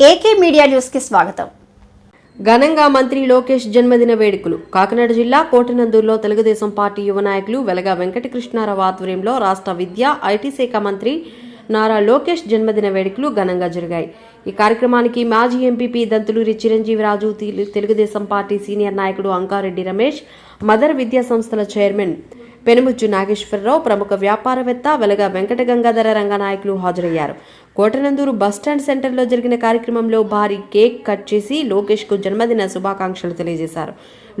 AK media న్యూస్కి స్వాగతం. ఘనంగా మంత్రి లోకేష్ జన్మదిన వేడుకలు. కాకినాడ జిల్లా కోటనందూరులో తెలుగుదేశం పార్టీ యువ నాయకులు వెలగా వెంకటకృష్ణారావు ఆధ్వర్యంలో రాష్ట్ర విద్యా ఐటీ శాఖ మంత్రి నారా లోకేష్ జన్మదిన వేడుకలు ఘనంగా జరిగాయి. ఈ కార్యక్రమానికి మాజీ MPP Dantuluri Chiranjeeviraju Telugu Desam party senior నాయకుడు అంకారెడ్డి రమేష్ మదర్ విద్యా సంస్థల చైర్మన్ పెనుముచ్చు నాగేశ్వరరావు ప్రముఖ వ్యాపారవేత్త వెలగా వెంకట గంగాధర రంగనాయకులు హాజరయ్యారు. కోటనందూరు బస్టాండ్ సెంటర్లో జరిగిన కార్యక్రమంలో భారీ కేక్ కట్ చేసి లోకేష్కు జన్మదిన శుభాకాంక్షలు తెలియజేశారు.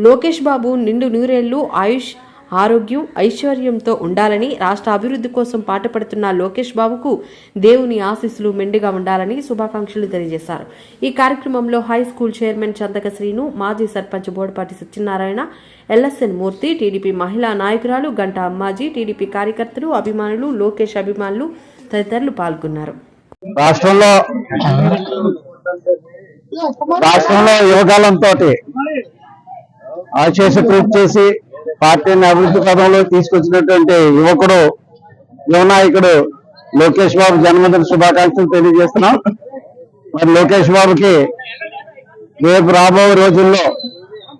లోకేష్ బాబు నిండు నూరేళ్ళు ఆయుష్ ఆరోగ్యం ఐశ్వర్యంతో ఉండాలని రాష్ట్ర అభివృద్ధి కోసం పాటుపడుతున్న లోకేష్ బాబుకు దేవుని ఆశీస్సులు మెండుగా ఉండాలని శుభాకాంక్షలు తెలియజేశారు. ఈ కార్యక్రమంలో high school chairman Chandaka Srinu మాజీ సర్పంచ్ బోడపాటి సత్యనారాయణ ఎల్ఎస్ఎన్ మూర్తి టీడీపీ మహిళా నాయకురాలు గంటా అమ్మాజీ టీడీపీ కార్యకర్తలు అభిమానులు లోకేష్ అభిమానులు తదితరులు పాల్గొన్నారు. రాష్ట్రంలో రాష్ట్రంలో యువకాలంతో ఆశేష కృషి చేసి పార్టీని అభివృద్ధి పదంలో తీసుకొచ్చినటువంటి యువకుడు యువనాయకుడు లోకేష్ బాబు జన్మదిన శుభాకాంక్షలు తెలియజేస్తున్నాం. మరి లోకేష్ బాబుకి రేపు రాబోయే రోజుల్లో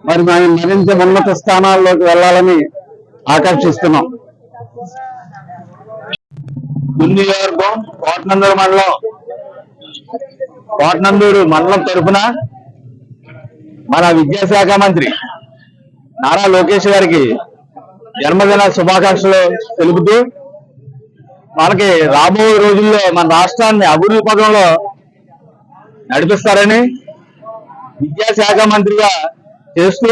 మరి మేము మరింత ఉన్నత స్థానాల్లోకి వెళ్ళాలని ఆకర్షిస్తున్నాం నియోజకవర్గం కోటనందూరు మండలం కోటనందూరు మండలం తరఫున మన విద్యాశాఖ మంత్రి నారా లోకేష్ గారికి జన్మదిన శుభాకాంక్షలు తెలుపుతూ మనకి రాబోయే రోజుల్లో మన రాష్ట్రాన్ని అభివృద్ధి పదంలో నడిపిస్తారని విద్యాశాఖ మంత్రిగా చేస్తూ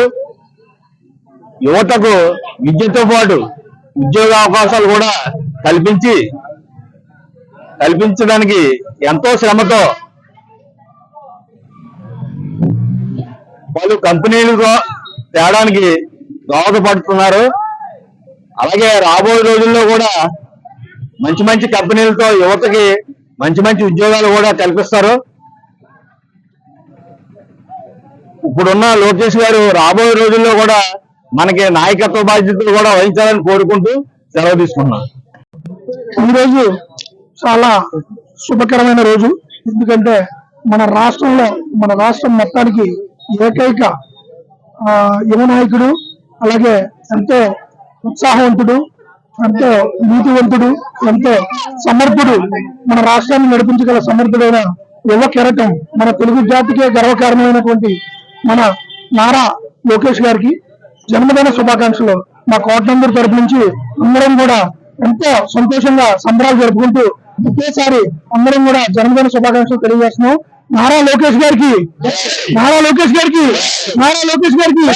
యువతకు విద్యతో పాటు ఉద్యోగ అవకాశాలు కూడా కల్పించి కల్పించడానికి ఎంతో శ్రమతో పలు కంపెనీలు తేడానికి దోహదపడుతున్నారు. అలాగే రాబోయే రోజుల్లో కూడా మంచి మంచి కంపెనీలతో యువతకి మంచి మంచి ఉద్యోగాలు కూడా కల్పిస్తారు. ఇప్పుడున్న లోకేష్ గారు రాబోయే రోజుల్లో కూడా మనకి నాయకత్వ బాధ్యతలు కూడా వహించాలని కోరుకుంటూ సెలవు తీసుకున్నాం. ఈరోజు చాలా శుభకరమైన రోజు. ఎందుకంటే మన రాష్ట్రంలో మన రాష్ట్రం మొత్తానికి ఏకైక యువ నాయకుడు అలాగే ఎంతో ఉత్సాహవంతుడు ఎంతో నీతివంతుడు ఎంతో సమర్థుడు మన రాష్ట్రాన్ని నడిపించగల సమర్థుడైన యువ కెరటం మన తెలుగు జాతికే గర్వకారణమైనటువంటి మన నారా లోకేష్ గారికి జన్మదిన శుభాకాంక్షలు. మా కోటనందూరు తరపు నుంచి అందరం కూడా ఎంతో సంతోషంగా సంబరాలు జరుపుకుంటూ ఒకేసారి అందరం కూడా జన్మదిన శుభాకాంక్షలు తెలియజేస్తున్నాం. నారా లోకేష్ గారికి నారా లోకేష్ గారికి నారా లోకేష్ గారికి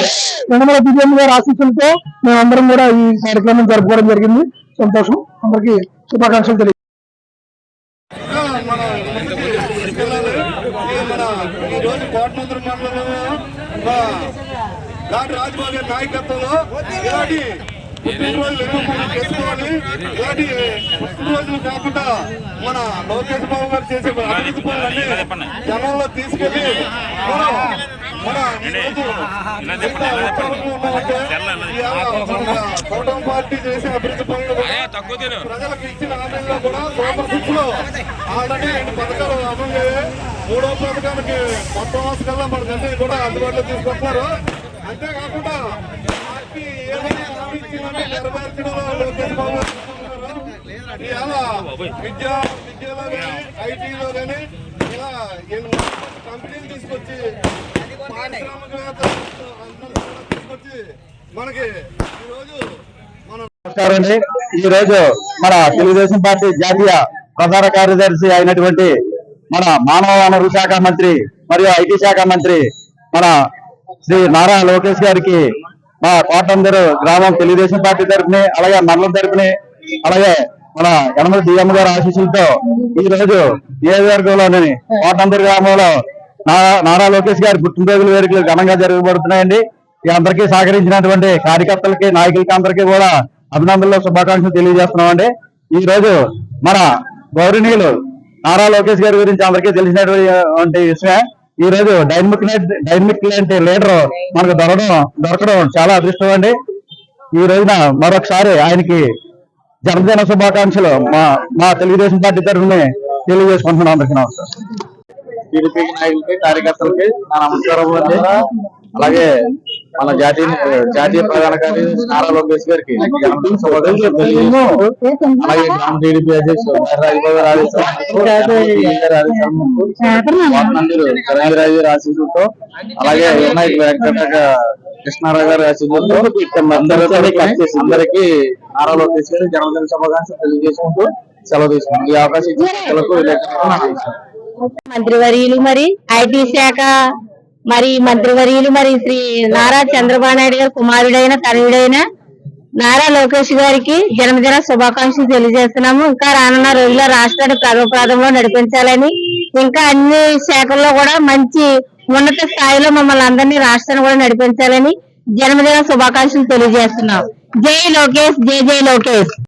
యనమల బిజెపి గారి ఆశీస్సులతో మేమందరం కూడా ఈ కార్యక్రమం జరుపుకోవడం జరిగింది. సంతోషం. అందరికి శుభాకాంక్షలు తెలియ మన ఈ రాజబాబు గారి నాయకత్వంలో ఇలాంటి పుట్టినరోజులు ఎన్నో మనం చేసుకోవాలి. ఇలాంటి పుట్టినరోజులు కాకుండా మన లోకేష్ బాబు గారు చేసే అభివృద్ధి పనులన్నీ జనంలో తీసుకెళ్ళి మనం మన మన కూటమి పార్టీ చేసే అభివృద్ధి పనులు ప్రజలకు ఇచ్చిన హామీల్లో కూడా సూపర్ సిక్స్లో ఆల్రెడీ రెండు పథకాలు అమలు. మూడో పథకానికి కొత్త మాసం కల్లా మనకన్నీ కూడా అందుబాటులో తీసుకొస్తున్నారు అంతేకాకుండా పార్టీ ఏదైనా హామీ ఇచ్చిందంటే నెరవేర్చడంలో లోకేష్ బాబు గారు ఉన్నారు. ఇవాళ విద్య విద్యలో కానీ ఐటీలో కానీ ఇలా కంపెనీలు తీసుకొచ్చి తీసుకొచ్చి మనకి ఈరోజు మన నమస్కారం అండి ఈ రోజు మన తెలుగుదేశం పార్టీ జాతీయ ప్రధాన కార్యదర్శి అయినటువంటి మన మానవ వనరుల శాఖ మంత్రి మరియు ఐటీ శాఖ మంత్రి మన శ్రీ నారా లోకేష్ గారికి మా కోటందరు గ్రామం తెలుగుదేశం పార్టీ తరఫున అలాగే మండలం తరఫున అలాగే మన యనమల సీఎం గారి ఆశీస్సులతో ఈ రోజు నియోజకవర్గంలోని కోటందరి గ్రామంలో నారా లోకేష్ గారి పుట్టినరోజుల వేడుకలు ఘనంగా జరగబడుతున్నాయండి ఈ అందరికీ సహకరించినటువంటి కార్యకర్తలకి నాయకులకి అందరికీ కూడా అభినందనలు శుభాకాంక్షలు తెలియజేస్తున్నామండి. ఈ రోజు మన గౌరవనీయులు నారా లోకేష్ గారి గురించి అందరికీ తెలిసినటువంటి విషయమే. ఈ రోజు డైనమిక్ డైనమిక్ లాంటి లీడర్ మనకు దొరకడం దొరకడం చాలా అదృష్టం అండి. ఈ రోజున మరొకసారి ఆయనకి జన్మదిన శుభాకాంక్షలు మా మా తెలుగుదేశం పార్టీ తరఫున తెలియజేసుకుంటున్నాం అందరికీ నమస్కారం. టీడీపీ నాయకులకి కార్యకర్తలకి నా నమస్కారం అలాగే మన జాతీయ జాతీయ ప్రధాన కార్యదర్శి నారా లోకేష్ గారికి జన్మదిన శుభాకాంక్షలు తెలియజేస్తూ అలాగే గ్రామ టీడీపీ అధ్యక్షుడు రాజబాబు రాజు ఆశీస్సులతో అలాగే వినాయక వెంకట కృష్ణారావు గారి ఆశీస్సులతో అందరికీ నారా లోకేష్ గారి జన్మదిన శుభాకాంక్షలు తెలియజేసుకుంటూ సెలవు తీసుకున్నాం. ఈ అవకాశం. మంత్రివర్యులు మరి ఐటీ శాఖ మరి మంత్రివర్యులు మరి శ్రీ నారా చంద్రబాబు నాయుడు గారి కుమారుడైన తనయుడైన నారా లోకేష్ గారికి జన్మదిన శుభాకాంక్షలు తెలియజేస్తున్నాము. ఇంకా రానున్న రోజుల్లో రాష్ట్రాన్ని ప్రగపాదంలో నడిపించాలని ఇంకా అన్ని శాఖల్లో కూడా మంచి ఉన్నత స్థాయిలో మమ్మల్ని అందరినీ రాష్ట్రాన్ని కూడా నడిపించాలని జన్మదిన శుభాకాంక్షలు తెలియజేస్తున్నాం. జై లోకేష్ జై జై లోకేష్.